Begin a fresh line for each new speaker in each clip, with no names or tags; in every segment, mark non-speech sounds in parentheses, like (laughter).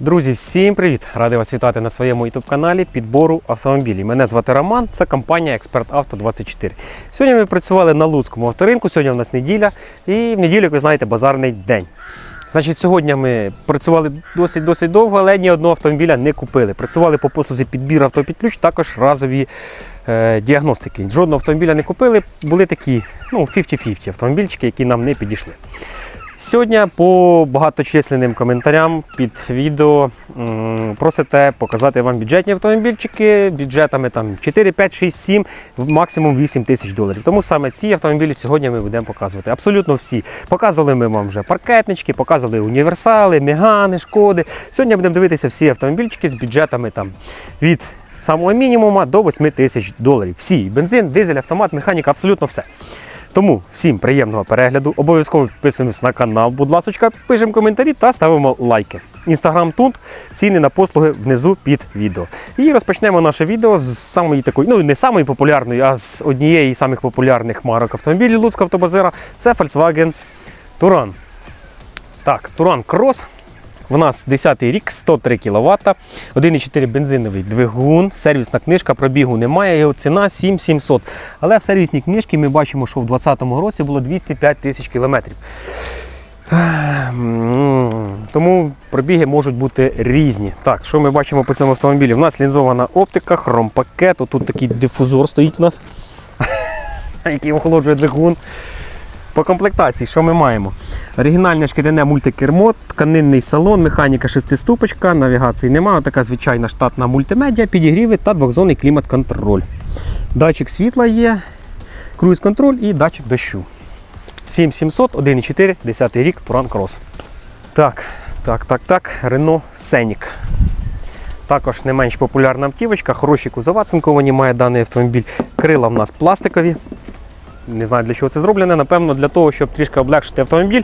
Друзі, всім привіт! Радий вас вітати на своєму youtube каналі підбору автомобілів. Мене звати Роман, це компанія Експерт Авто 24. Сьогодні ми працювали на Луцькому авторинку. Сьогодні у нас неділя, і в неділю, як ви знаєте, базарний день. Значить, сьогодні ми працювали досить досить довго, але ні одного автомобіля не купили. Працювали по послузі підбір авто також разові е, діагностики. Жодного автомобіля не купили. Були такі ну, 50-50 автомобільчики, які нам не підійшли. Сьогодні по багаточисленним коментарям під відео просите показати вам бюджетні автомобільчики бюджетами там 4, 5, 6, 7, максимум 8 тисяч доларів. Тому саме ці автомобілі сьогодні ми будемо показувати. Абсолютно всі. Показували ми вам вже паркетнички, показували універсали, мегани, шкоди. Сьогодні будемо дивитися всі автомобільчики з бюджетами там від самого мінімуму до 8 тисяч доларів. Всі бензин, дизель, автомат, механіка, абсолютно все. Тому всім приємного перегляду. Обов'язково підписуємось на канал, будь ласка, пишемо коментарі та ставимо лайки. Інстаграм тут, ціни на послуги внизу під відео. І розпочнемо наше відео з самої такої, ну не самої популярної, а з однієї з самих популярних марок автомобілів Луцького автобазира. Це Volkswagen Touran. Так, Touran Cross. У нас 10-й рік, 103 кВт, 1,4 бензиновий двигун, сервісна книжка, пробігу немає, його ціна 7700. Але в сервісній книжці ми бачимо, що в 2020 році було 205 тисяч кілометрів. Тому пробіги можуть бути різні. Так, що ми бачимо по цьому автомобілі? У нас лінзована оптика, хромпакет, тут такий дифузор стоїть у нас, (laughs) який охолоджує двигун. По комплектації, що ми маємо? Оригінальне шкіряне мультикермо, тканинний салон, механіка шестиступочка, навігації немає. Така звичайна штатна мультимедіа, підігріви та двохзонний клімат-контроль. Датчик світла є, круїз-контроль і датчик дощу. 7700, 1,4, 10 рік, Туран Крос. Так, так, так, так, Renault Scenic. Також не менш популярна автівочка, хороші кузова цинковані має даний автомобіль. Крила в нас пластикові. Не знаю для чого це зроблене. Напевно, для того, щоб трішки облегшити автомобіль.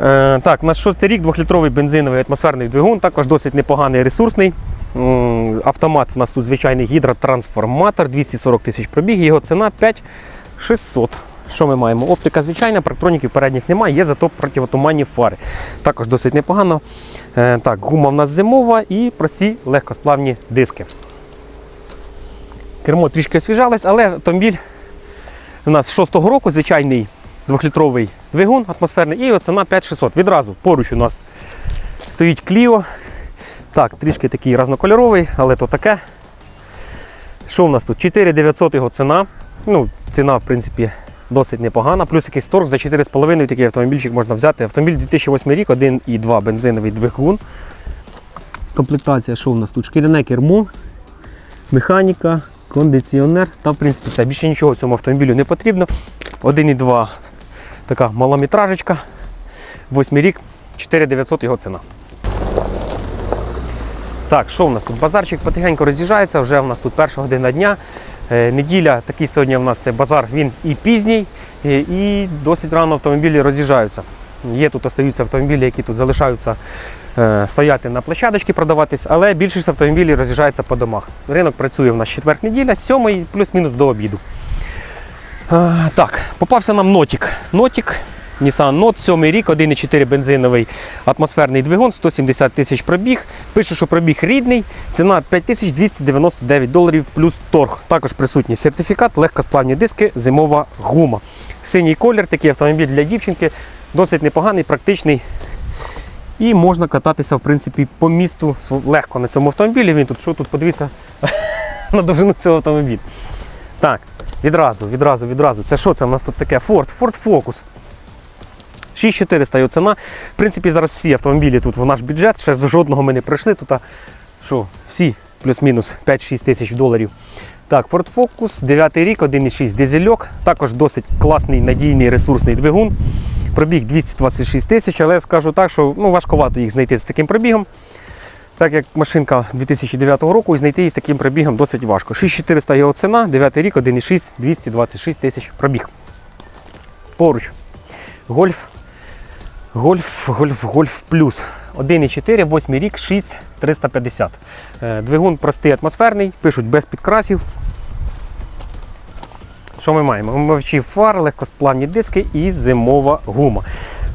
Е, так, у нас шостий рік, 2-літровий бензиновий атмосферний двигун, також досить непоганий ресурсний. Автомат у нас тут звичайний гідротрансформатор, 240 тисяч пробіг, його ціна 5600. Що ми маємо? Оптика звичайна, парктроніків передніх немає, є зато противотуманні фари. Також досить непогано. Е, так, гума в нас зимова і прості легкосплавні диски. Кермо трішки освіжалось, але автомобіль у нас 6-го року звичайний 2-літровий двигун атмосферний і ціна 5600. Відразу поруч у нас стоїть Кліо. Так, трішки такий разнокольоровий, але то таке. Що у нас тут? 4900 його ціна. Ну, ціна, в принципі, досить непогана. Плюс якийсь торг за 4,5 такий автомобільчик можна взяти. Автомобіль 2008 рік, 1,2 бензиновий двигун. Комплектація, що у нас тут? Шкіряне кермо, механіка, кондиціонер та в принципі все. Більше нічого цьому автомобілю не потрібно. 1,2 така малометражечка. 8 рік, 4900 його ціна. Так, що у нас тут? Базарчик потихеньку роз'їжджається, вже у нас тут перша година дня. Е, неділя, такий сьогодні у нас це базар, він і пізній, е, і досить рано автомобілі роз'їжджаються. Є тут остаються автомобілі, які тут залишаються е, стояти на площадочці, продаватись, але більшість автомобілів роз'їжджається по домах. Ринок працює в нас четвер неділя, сьомий плюс-мінус до обіду. Е, так, попався нам нотік. Нотік, Nissan Note, 7 рік, 1,4 бензиновий атмосферний двигун, 170 тисяч пробіг. Пише, що пробіг рідний, ціна 5299 доларів плюс торг. Також присутній сертифікат, легкосплавні диски, зимова гума. Синій колір, такий автомобіль для дівчинки, досить непоганий, практичний. І можна кататися в принципі, по місту легко на цьому автомобілі. Він тут, що тут, подивіться (laughs) на довжину цього автомобіля. Так, відразу, відразу, відразу. Це що це у нас тут таке? Ford, Ford Focus. 6400 його ціна. В принципі, зараз всі автомобілі тут в наш бюджет, ще з жодного ми не пройшли. Тут що, всі плюс-мінус 5-6 тисяч доларів. Так, Ford Focus, 9 рік, 1,6 дизельок. Також досить класний надійний ресурсний двигун. Пробіг 226 тисяч, але я скажу так, що ну, важковато їх знайти з таким пробігом. Так як машинка 2009 року і знайти її з таким пробігом досить важко. 6400 його ціна, 9 рік, 1,6, 226 тисяч пробіг. Поруч. Гольф. Гольф, гольф, гольф плюс. 1,4, 8 рік, 6, 350. Е, Двигун простий атмосферний, пишуть без підкрасів. Що ми маємо? Омивачі фар, легкосплавні диски і зимова гума.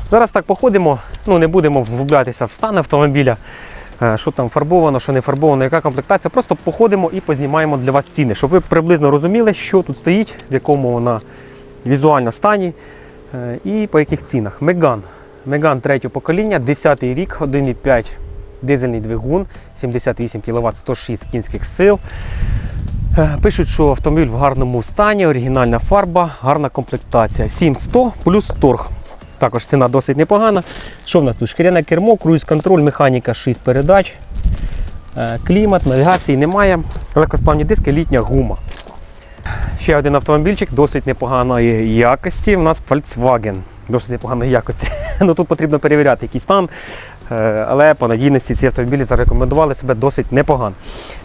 Зараз так походимо, ну не будемо вглублятися в стан автомобіля, е, що там фарбовано, що не фарбовано, яка комплектація. Просто походимо і познімаємо для вас ціни, щоб ви приблизно розуміли, що тут стоїть, в якому вона візуально стані е, і по яких цінах. Меган. Меган третього покоління, 10 рік, 1,5 дизельний двигун, 78 кВт, 106 кінських сил. Е, Пишуть, що автомобіль в гарному стані, оригінальна фарба, гарна комплектація. 7100 плюс торг. Також ціна досить непогана. Що в нас тут? Шкіряне кермо, круїз-контроль, механіка 6 передач, е, клімат, навігації немає. Легкосплавні диски, літня гума. Ще один автомобільчик досить непоганої якості. У нас Volkswagen. Досить непоганої якості. (laughs) ну, тут потрібно перевіряти який стан. Е, Але по надійності ці автомобілі зарекомендували себе досить непогано.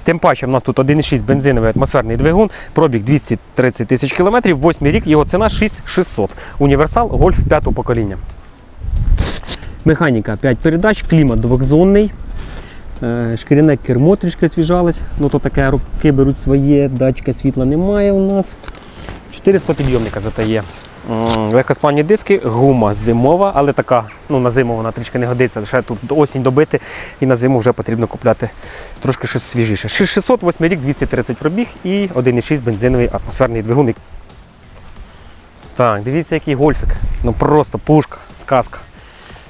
Тим паче, в нас тут 1,6 бензиновий атмосферний двигун, пробіг 230 тисяч кілометрів, 8 рік, його ціна 6600. Універсал Гольф 5 покоління. Механіка 5 передач, клімат двохзонний. Е, Шкіряне кермо трішки освіжалось, ну то таке руки беруть своє, датчика світла немає у нас. 400 підйомника зате є. М, Легкосплавні диски, гума зимова, але така, ну на зиму вона трішки не годиться. Ще тут осінь добити і на зиму вже потрібно купляти трошки щось свіжіше. 608 рік, 230 пробіг і 1,6 бензиновий атмосферний двигун. Так, дивіться, який гольфик. Ну просто пушка, сказка.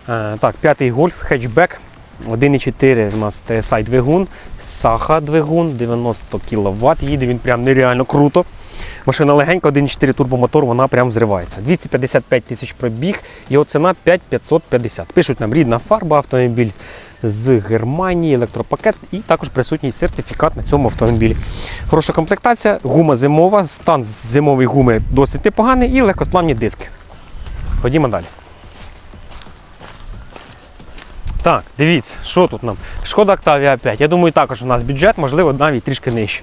Е, так, п'ятий гольф, хетчбек. 1,4 у нас TSI двигун, Саха двигун, 90 кВт. Їде він прям нереально круто. Машина легенька, 1,4 турбомотор, вона прям взривається. 255 тисяч пробіг, його ціна 5550. Пишуть нам рідна фарба, автомобіль з Германії, електропакет і також присутній сертифікат на цьому автомобілі. Хороша комплектація, гума зимова, стан зимової гуми досить непоганий і легкосплавні диски. Ходімо далі. Так, дивіться, що тут нам? Шкода Octavia 5. Я думаю, також у нас бюджет, можливо, навіть трішки нижче.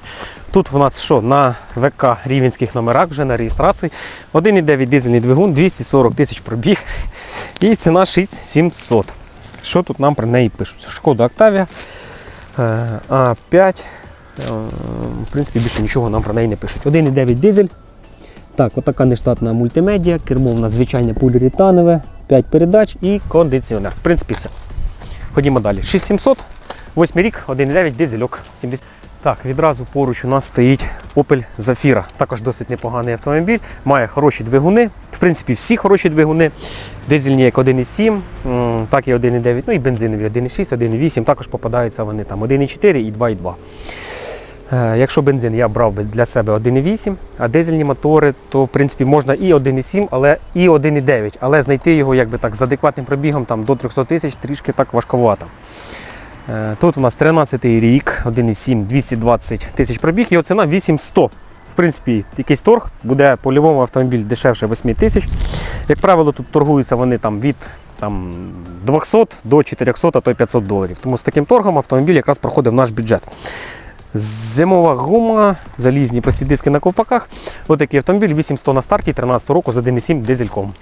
Тут у нас що? На ВК рівенських номерах вже на реєстрації. 1,9 дизельний двигун, 240 тисяч пробіг. І ціна 6700. Що тут нам про неї пишуть? Шкода Octavia е, А5. Е, В принципі, більше нічого нам про неї не пишуть. 1,9 дизель. Так, отака нештатна мультимедіа, кермо у нас звичайне поліуретанове, 5 передач і кондиціонер. В принципі, все. Ходімо далі. 6700, 8 рік, 1,9 дизельок. 70. Так, відразу поруч у нас стоїть Opel Zafira. Також досить непоганий автомобіль. Має хороші двигуни. В принципі, всі хороші двигуни. Дизельні як 1,7, так і 1,9, ну і бензинові 1,6, 1,8. Також попадаються вони там 1,4 і 2,2. Е, Якщо бензин я брав би для себе 1,8, а дизельні мотори, то в принципі можна і 1,7, але і 1,9. Але знайти його якби так з адекватним пробігом там, до 300 тисяч трішки так важковато. Е, Тут у нас 13 й рік, 1,7, 220 тисяч пробіг, його ціна 8100. В принципі, якийсь торг буде по лівому автомобіль дешевше 8 тисяч. Як правило, тут торгуються вони там від там, 200 до 400, а то й 500 доларів. Тому з таким торгом автомобіль якраз проходив наш бюджет. Зимова гума, залізні прості диски на ковпаках. Отакий автомобіль 800 на старті 13 року з 1,7 дизельком.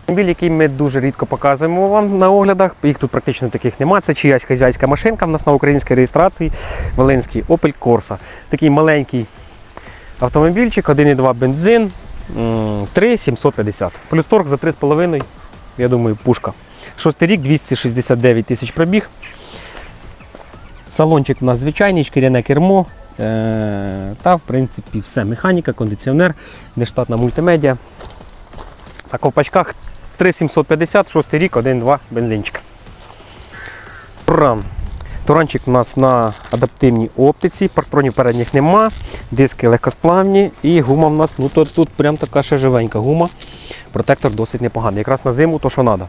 Автомобіль, який ми дуже рідко показуємо вам на оглядах, їх тут практично таких немає. Це чиясь хазяйська машинка в нас на українській реєстрації. Волинський Opel Corsa. Такий маленький автомобільчик, 1,2 бензин, 3,750. Плюс торг за 3,5, я думаю, пушка. Шостий рік, 269 тисяч пробіг. Салончик у нас звичайний, шкіряне кермо. Е, Та, в принципі, все. Механіка, кондиціонер, нештатна мультимедіа. На ковпачках 3750, 6 рік, 1-2 бензинчик. Туран. Туранчик у нас на адаптивній оптиці, парктронів передніх нема, диски легкосплавні і гума в нас, ну то тут прям така ще живенька гума. Протектор досить непоганий. Якраз на зиму то що треба.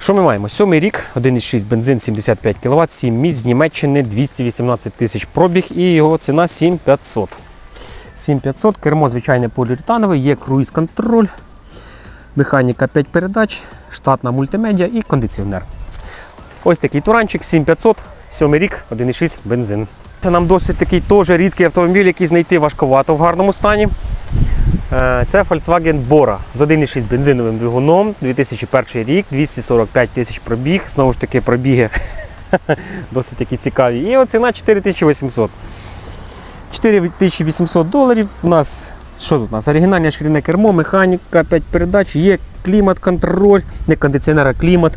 Що ми маємо? Сьомий рік, 1,6 бензин 75 кВт, 7 місць з Німеччини, 218 тисяч пробіг і його ціна 7500. 7500, кермо звичайне поліуретанове, є круїз-контроль, механіка 5 передач, штатна мультимедіа і кондиціонер. Ось такий туранчик, 7500, 7 рік, 1,6 бензин. Це нам досить такий теж рідкий автомобіль, який знайти важковато в гарному стані. Е, Це Volkswagen Bora з 1,6 бензиновим двигуном, 2001 рік, 245 тисяч пробіг. Знову ж таки, пробіги (laughs) досить такі цікаві. І от ціна 4800. 4800 доларів. У нас що тут у нас? Оригінальне шкіряне кермо, механіка, 5 передач, є клімат, контроль, не кондиціонер, а клімат.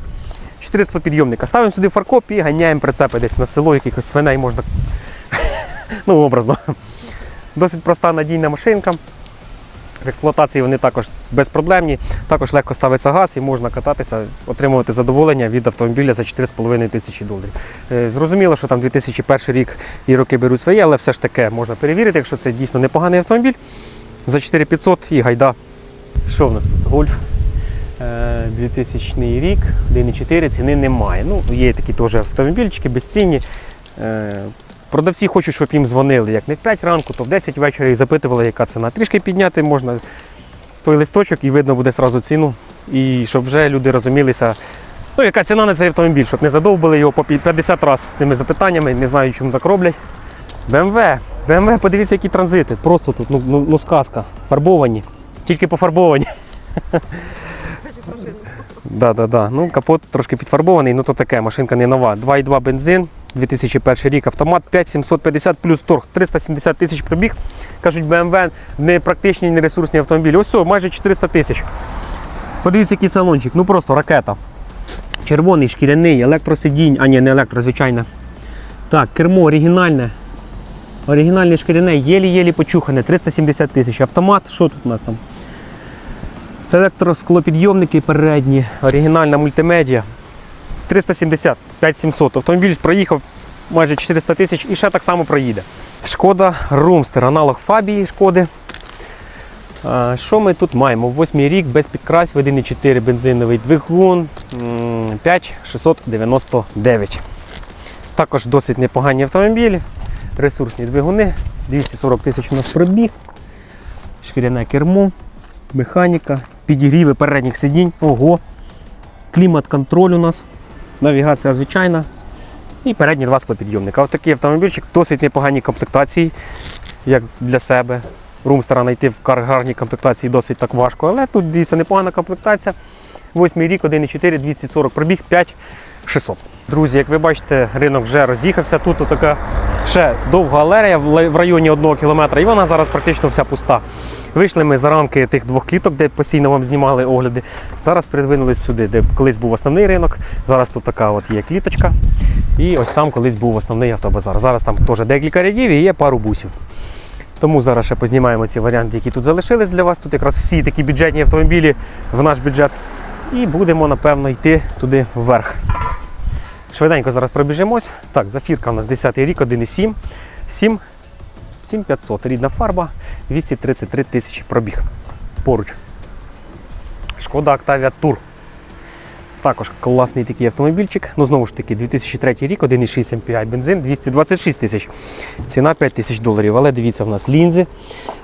400 підйомника. Ставимо сюди фаркоп і ганяємо прицепи десь на село, якихось свиней можна. (laughs) ну, образно. Досить проста надійна машинка. В експлуатації вони також безпроблемні, також легко ставиться газ і можна кататися, отримувати задоволення від автомобіля за 4,5 тисячі доларів. Е, Зрозуміло, що там 2001 рік і роки беруть своє, але все ж таки можна перевірити, якщо це дійсно непоганий автомобіль. За 4500 і гайда. Що в нас? Гольф. Е, 2000 рік, 1,4 ціни немає. Ну, є такі теж автомобільчики безцінні. Продавці хочуть, щоб їм дзвонили як не в 5 ранку, то в 10 вечора і запитували, яка ціна. Трішки підняти можна той листочок і видно буде зразу ціну. І щоб вже люди розумілися, ну, яка ціна на цей автомобіль, щоб не задовбили його по 50 разів з цими запитаннями, не знаю, чому так роблять. BMW, BMW, подивіться, які транзити. Просто тут ну, ну, ну сказка. Фарбовані. Тільки пофарбовані. (laughs) Да, да, да. Ну, капот трошки підфарбований, ну то таке, машинка не нова. 2,2 бензин, 2001 рік автомат, 5750 плюс торг, 370 тисяч пробіг. Кажуть, BMW не практичні, не ресурсні автомобілі. Ось все, майже 400 тисяч. Подивіться, який салончик, ну просто ракета. Червоний, шкіряний, електросидінь, а ні, не електро, звичайне. Так, кермо оригінальне. Оригінальне шкіряне, єлі-єлі почухане, 370 тисяч. Автомат, що тут у нас там? Електросклопідйомники передні, оригінальна мультимедіа. 370, 5700. Автомобіль проїхав майже 400 тисяч і ще так само проїде. Шкода Румстер, аналог Фабії Шкоди. Що ми тут маємо? Восьмий рік без підкрасів, 1,4 бензиновий двигун, 5699. Також досить непогані автомобілі, ресурсні двигуни, 240 тисяч у нас пробіг, шкіряне кермо, механіка, підігріви передніх сидінь, ого, клімат-контроль у нас, навігація звичайна і передні два склопідйомника. Ось автомобільчик в досить непоганій комплектації, як для себе. Румстера знайти в гарній комплектації досить так важко, але тут дійсно непогана комплектація. Восьмий рік, 1,4, 240 пробіг, 5600. Друзі, як ви бачите, ринок вже роз'їхався. Тут така ще довга алерея в в районі 1 кілометра, і вона зараз практично вся пуста. Вийшли ми за рамки тих двох кліток, де постійно вам знімали огляди. Зараз передвинулись сюди, де колись був основний ринок. Зараз тут така от є кліточка. І ось там колись був основний автобазар. Зараз там теж декілька рядів і є пару бусів. Тому зараз ще познімаємо ці варіанти, які тут залишились для вас. Тут якраз всі такі бюджетні автомобілі в наш бюджет. І будемо, напевно, йти туди вверх. Швиденько зараз пробіжимось. Так, зафірка у нас 10 й рік, 1,7. 7 7500. Рідна фарба, 233 тисячі пробіг. Поруч. Шкода Octavia Tour. Також класний такий автомобільчик. Ну, знову ж таки, 2003 рік, 1,6 MPI бензин, 226 тисяч. Ціна 5 тисяч доларів. Але дивіться, в нас лінзи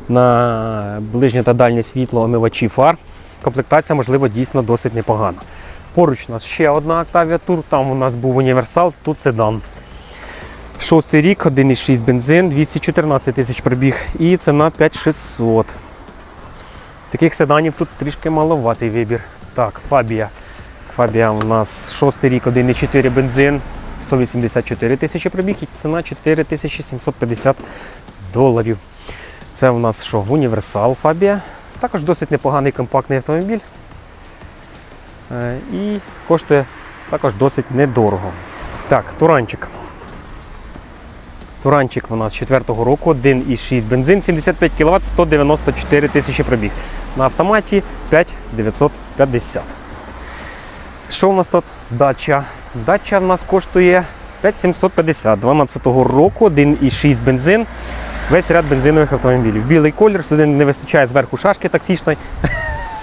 на ближнє та дальнє світло, омивачі фар. Комплектація, можливо, дійсно досить непогана. Поруч у нас ще одна Octavia Tour, там у нас був універсал, тут седан. Шостий рік, 1,6 бензин, 214 тисяч пробіг і ціна 5600. Таких седанів тут трішки маловатий вибір. Так, Фабія. Фабія у нас шостий рік, 1,4 бензин, 184 тисячі пробіг і ціна 4750 доларів. Це у нас що? Універсал Фабія. Також досить непоганий компактний автомобіль. Е, І коштує також досить недорого. Так, туранчик. Туранчик у нас 4-го року, 1,6 бензин, 75 кВт, 194 тисячі пробіг. На автоматі 5950. Що у нас тут? Дача. Дача в нас коштує 5750 12-го року, 1,6 бензин. Весь ряд бензинових автомобілів. Білий колір, сюди не вистачає зверху шашки таксічної.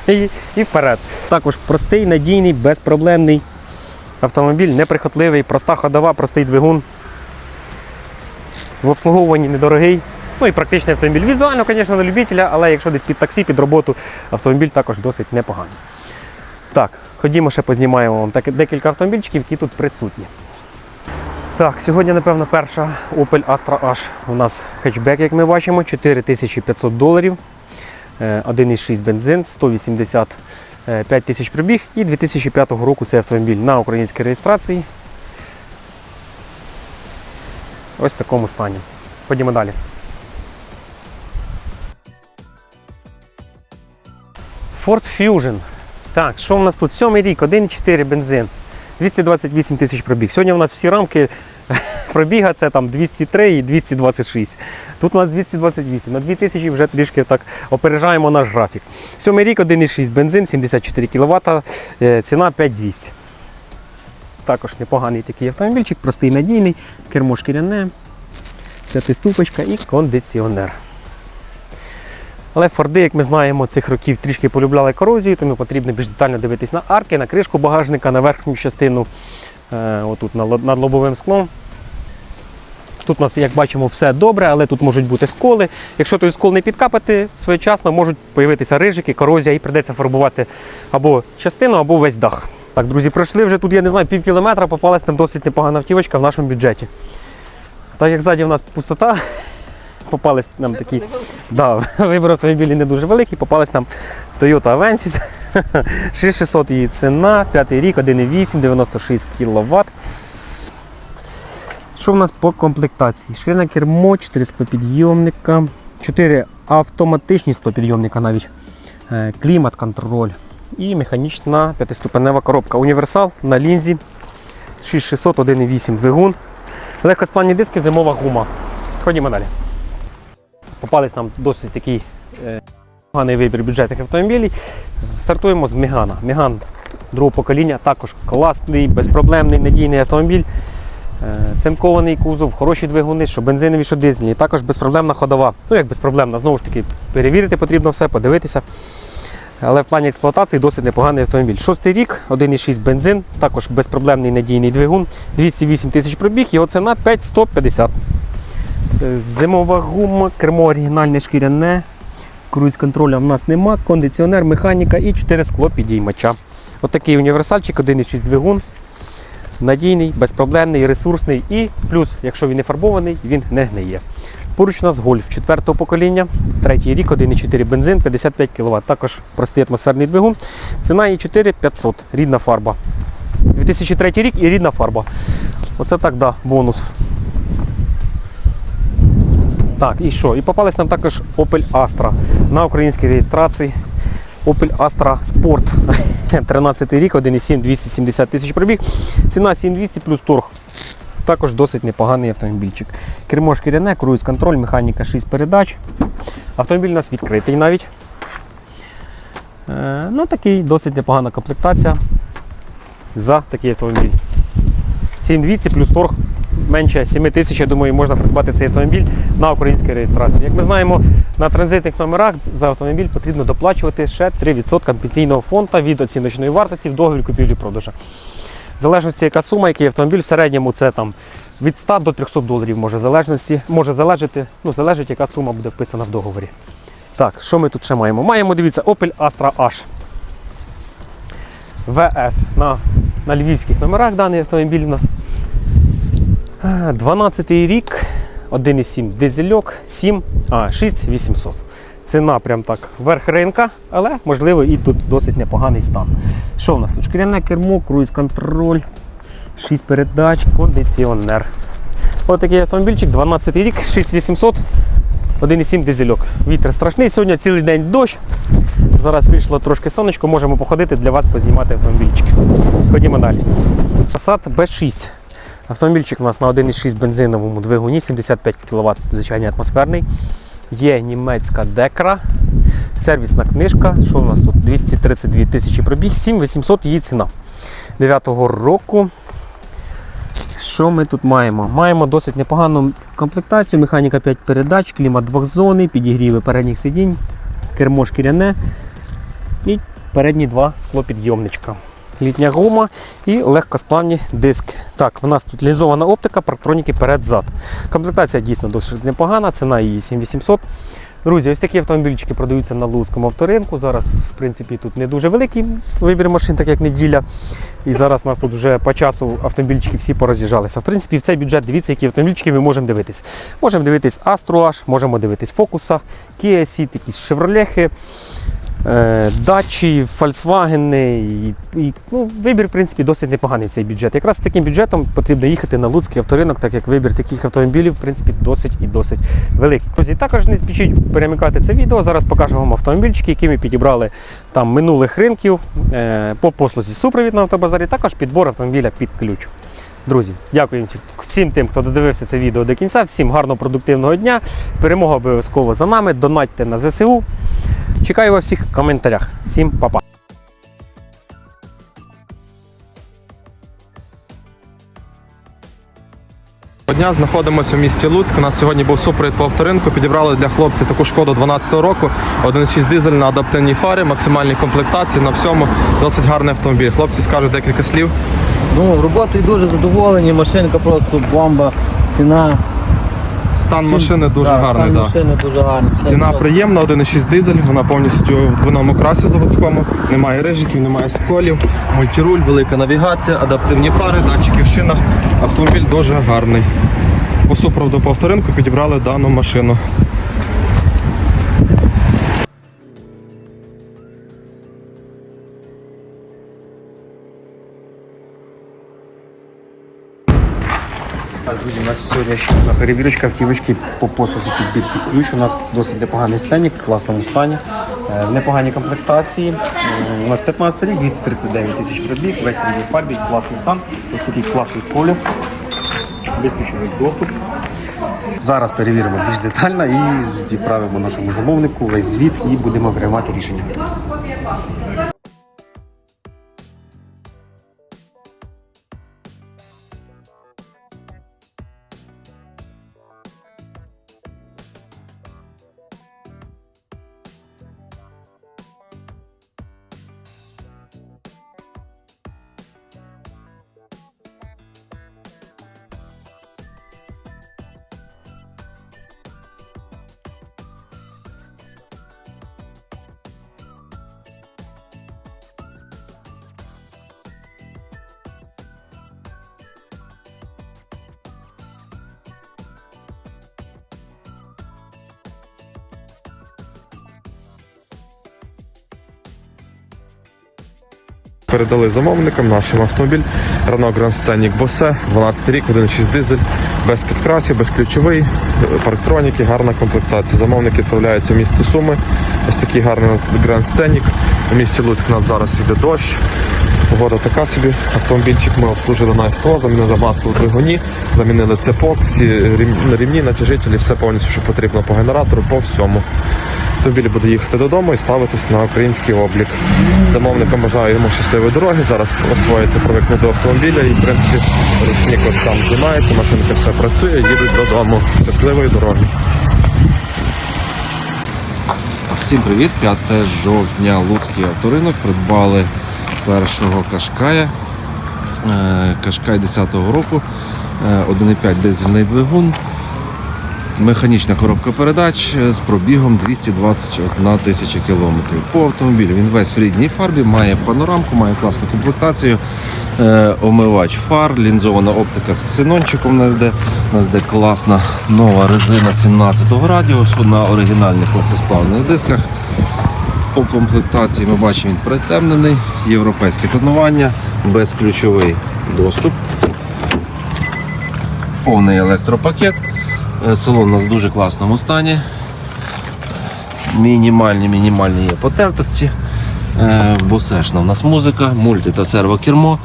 (laughs) І, і вперед. Також простий, надійний, безпроблемний автомобіль, неприхотливий, проста ходова, простий двигун. В обслуговуванні недорогий. Ну і практичний автомобіль. Візуально, звісно, на любителя, але якщо десь під таксі, під роботу, автомобіль також досить непоганий. Так, ходімо ще познімаємо вам так, декілька автомобільчиків, які тут присутні. Так, сьогодні, напевно, перша Opel Astra H. У нас хетчбек, як ми бачимо, 4500 доларів. Е, 1,6 бензин, 185 тисяч пробіг і 2005 року цей автомобіль на українській реєстрації. Ось в такому стані. Ходімо далі. Ford Fusion. Так, що в нас тут? Сьомий рік, 1,4 бензин. 228 тисяч пробіг. Сьогодні у нас всі рамки (laughs) пробіга це там 203 і 226. Тут у нас 228. На 2000 вже трішки так опережаємо наш графік. Сьомий рік, 1,6 бензин, 74 кВт, е, ціна 5200. Також непоганий такий автомобільчик, простий надійний, кермо шкіряне, п'ятиступочка і кондиціонер. Але Форди, як ми знаємо, цих років трішки полюбляли корозію, тому потрібно більш детально дивитись на арки, на кришку багажника, на верхню частину, е, отут над лобовим склом. Тут у нас, як бачимо, все добре, але тут можуть бути сколи. Якщо той скол не підкапати своєчасно, можуть з'явитися рижики, корозія і прийдеться фарбувати або частину, або весь дах. Так, друзі, пройшли вже тут, я не знаю, пів кілометра, попалась нам досить непогана автівочка в нашому бюджеті. Так як ззаді в нас пустота, попались нам такі. Да, (laughs) вибір автомобілів не дуже великий, попались нам Toyota Avensis. (laughs) 6600 її ціна, 5 рік, 1,8, 96 кВт. Що в нас по комплектації? Шкіряне кермо, 4 склопідйомника, 4 автоматичні склопідйомника навіть, е, клімат-контроль і механічна п'ятиступенева коробка. Універсал на лінзі 6600, 1,8 двигун. Легкосплавні диски, зимова гума. Ходімо далі. Попались нам досить такий е, поганий вибір бюджетних автомобілів. Стартуємо з Мегана. Меган другого покоління, також класний, безпроблемний, надійний автомобіль. Е, Цинкований кузов, хороші двигуни, що бензинові, що дизельні. Також безпроблемна ходова. Ну як безпроблемна, знову ж таки, перевірити потрібно все, подивитися. Але в плані експлуатації досить непоганий автомобіль. Шостий рік, 1,6 бензин, також безпроблемний надійний двигун, 208 тисяч пробіг, його ціна 5150. Зимова гума, кермо оригінальне шкіряне, круїз контроля в нас нема, кондиціонер, механіка і 4 скло підіймача. Отакий універсальчик, 1,6 двигун. Надійний, безпроблемний, ресурсний і плюс, якщо він не фарбований, він не гниє. Поруч у нас гольф 4 покоління, третій рік, 1,4 бензин, 55 кВт. Також простий атмосферний двигун. Ціна її 4500, рідна фарба. 2003 рік і рідна фарба. Оце так, да, бонус. Так, і що? І попались нам також Opel Astra на українській реєстрації. Opel Astra Sport. (laughs) 13 рік, 1,7, 270 тисяч пробіг. Ціна 7200 плюс торг. Також досить непоганий автомобільчик. Кермо шкіряне, круїз контроль, механіка 6 передач. Автомобіль у нас відкритий навіть. Е, ну, такий досить непогана комплектація за такий автомобіль. 7200 плюс торг менше 7 тисяч, я думаю, можна придбати цей автомобіль на українській реєстрації. Як ми знаємо, на транзитних номерах за автомобіль потрібно доплачувати ще 3% пенсійного фонду від оціночної вартості в договорі купівлі-продажу. В залежності, яка сума, який автомобіль, в середньому це там від 100 до 300 доларів може, залежності, може залежати, ну, залежить, яка сума буде вписана в договорі. Так, що ми тут ще маємо? Маємо, дивіться, Opel Astra H. VS на, на львівських номерах даний автомобіль у нас. 12 рік, 1,7 дизельок, 7, а, 6800. Ціна прям так верх ринка, але можливо і тут досить непоганий стан. Що в нас? Шкіряне кермо, круїз контроль, 6 передач, кондиціонер. Ось такий автомобільчик, 12 рік, 6800, 1,7 дизельок. Вітер страшний, сьогодні цілий день дощ. Зараз вийшло трошки сонечко, можемо походити для вас познімати автомобільчик. Ходімо далі. Passat B6. Автомобільчик у нас на 1,6 бензиновому двигуні, 75 кВт, звичайний атмосферний. Є німецька декра, сервісна книжка. Що у нас тут? 232 тисячі пробіг, 7800 її ціна. 9-го року. Що ми тут маємо? Маємо досить непогану комплектацію, механіка 5 передач, клімат двохзонний, підігріви передніх сидінь, кермо шкіряне і передні два склопідйомничка. Літня гума і легкосплавні диски. Так, в нас тут лінзована оптика, парктроніки перед-зад. Комплектація дійсно досить непогана, ціна її 7800. Друзі, ось такі автомобільчики продаються на Луцькому авторинку. Зараз, в принципі, тут не дуже великий вибір машин, так як неділя. І зараз у нас тут вже по часу автомобільчики всі пороз'їжджалися. В принципі, в цей бюджет дивіться, які автомобільчики ми можемо дивитись. Можемо дивитись Astro H, можемо дивитись Focus, Kia Ceed, якісь Chevrolet, Дачі, Volkswagen і, і ну, вибір, в принципі, досить непоганий цей бюджет. Якраз таким бюджетом потрібно їхати на Луцький авторинок, так як вибір таких автомобілів, в принципі, досить і досить великий. Друзі, також не спішіть перемикати це відео. Зараз покажу вам автомобільчики, які ми підібрали там минулих ринків е, по послузі супровід на автобазарі, також підбор автомобіля під ключ. Друзі, дякую всім- тим, хто додивився це відео до кінця. Всім гарного продуктивного дня. Перемога обов'язково за нами. Донатьте на ЗСУ. Чекаю вас всіх в коментарях. Всім па-па.
Дня знаходимося в місті Луцьк. У нас сьогодні був супровід по авторинку. Підібрали для хлопців таку шкоду 12 року. 1.6 дизель на адаптивній фарі, максимальній комплектації. На всьому досить гарний автомобіль. Хлопці скажуть декілька слів.
Ну, роботою дуже задоволені, машинка просто бомба, ціна.
Стан машини дуже
да,
гарний.
Стан
Да.
машини дуже гарний.
Ціна приємна, 1.6 дизель. Вона повністю в двойному красі заводському. Немає рижиків, немає сколів, мультируль, велика навігація, адаптивні фари, датчики в шинах. Автомобіль дуже гарний. По супроводу по авторинку підібрали дану машину.
Так, друзі, у нас сьогодні ще одна перевірочка автівочки по послузі підбір під ключ. У нас досить непоганий сценік, в класному стані, е, в непоганій комплектації. У нас 15 рік, 239 тисяч пробіг, весь в рідній фарбі, класний стан, ось такий класний колір, безключовий доступ. Зараз перевіримо більш детально і відправимо нашому замовнику весь звіт і будемо приймати рішення.
Передали замовникам нашим автомобіль Renault Grand Scenic Bose, 12 рік, 1.6 дизель, без підкрасів, безключовий, парктроніки, гарна комплектація. Замовник відправляється в місто Суми. Ось такий гарний Grand Scenic. У місті Луцьк у нас зараз іде дощ. Погода така собі. Автомобільчик ми обслужили на СТО, замінили масло в двигуні, замінили цепок, всі ремні, натяжителі, все повністю, що потрібно по генератору, по всьому. Автомобіль буде їхати додому і ставитись на український облік. Замовникам бажаю йому щасливої дороги. Зараз освоїться привикне до автомобіля і в принципі ручник ось там знімається, машинка все працює, їдуть додому. Щасливої дороги.
Всім привіт! 5 жовтня Луцький авторинок придбали першого Кашкая. Е, Кашкай 10-го року, е, 1,5 дизельний двигун, механічна коробка передач з пробігом 221 тисяча кілометрів. По автомобілю він весь в рідній фарбі, має панорамку, має класну комплектацію, е, омивач фар, лінзована оптика з ксенончиком. У нас де, у класна нова резина 17-го радіусу на оригінальних легкосплавних дисках. По комплектації ми бачимо він притемнений, європейське тонування, безключовий доступ, повний електропакет. Е, Салон у нас в дуже класному стані. Мінімальні, мінімальні є потертості. Е, Босешна у нас музика, мульти та сервокермо.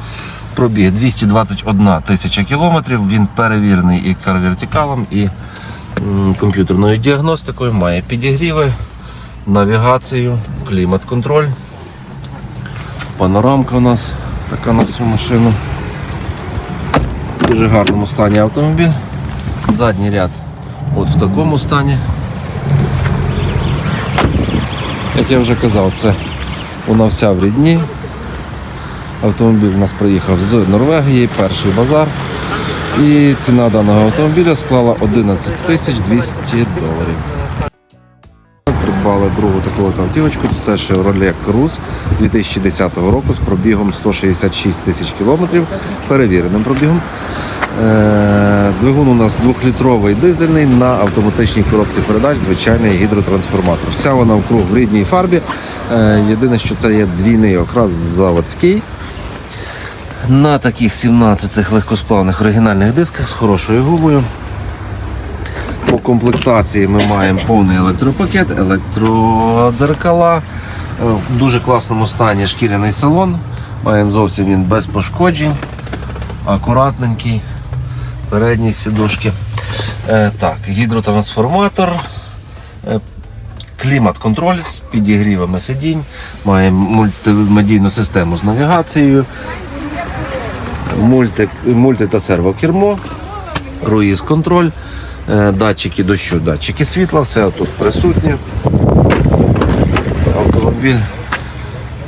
Пробіг 221 тисяча кілометрів. Він перевірений і карвертикалом, і комп'ютерною діагностикою, має підігріви, навігацію, клімат-контроль. Панорамка у нас така на всю машину. В дуже гарному стані автомобіль. Задній ряд от в такому стані. Як я вже казав, це вона вся в рідні. Автомобіль у нас приїхав з Норвегії, перший базар. І ціна даного автомобіля склала 11 тисяч 200 доларів. Придбали другу таку от автівочку. Це Chevrolet Cruze 2010 року з пробігом 166 тисяч кілометрів, перевіреним пробігом. Е, Двигун у нас двохлітровий дизельний на автоматичній коробці передач, звичайний гідротрансформатор. Вся вона вкруг в рідній фарбі. Е, Єдине, що це є двійний окрас заводський. На таких 17 легкосплавних оригінальних дисках з хорошою гумою. По комплектації ми маємо повний електропакет, електродзеркала. Е, В дуже класному стані шкіряний салон. Маємо зовсім він без пошкоджень, акуратненький, передні сідушки. Е, так, гідротрансформатор, е, клімат-контроль з підігрівами сидінь, маємо мультимедійну систему з навігацією, мульти, мульти та сервокермо, круїз контроль, датчики дощу, датчики світла, все тут присутнє. Автомобіль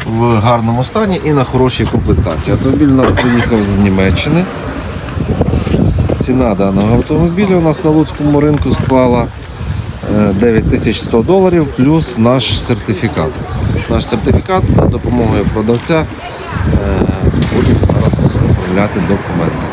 в гарному стані і на хорошій комплектації. Автомобіль у нас приїхав з Німеччини. Ціна даного автомобіля у нас на Луцькому ринку склала е, 9100 доларів плюс наш сертифікат. Наш сертифікат за допомогою продавця е, будемо зараз оформляти документи.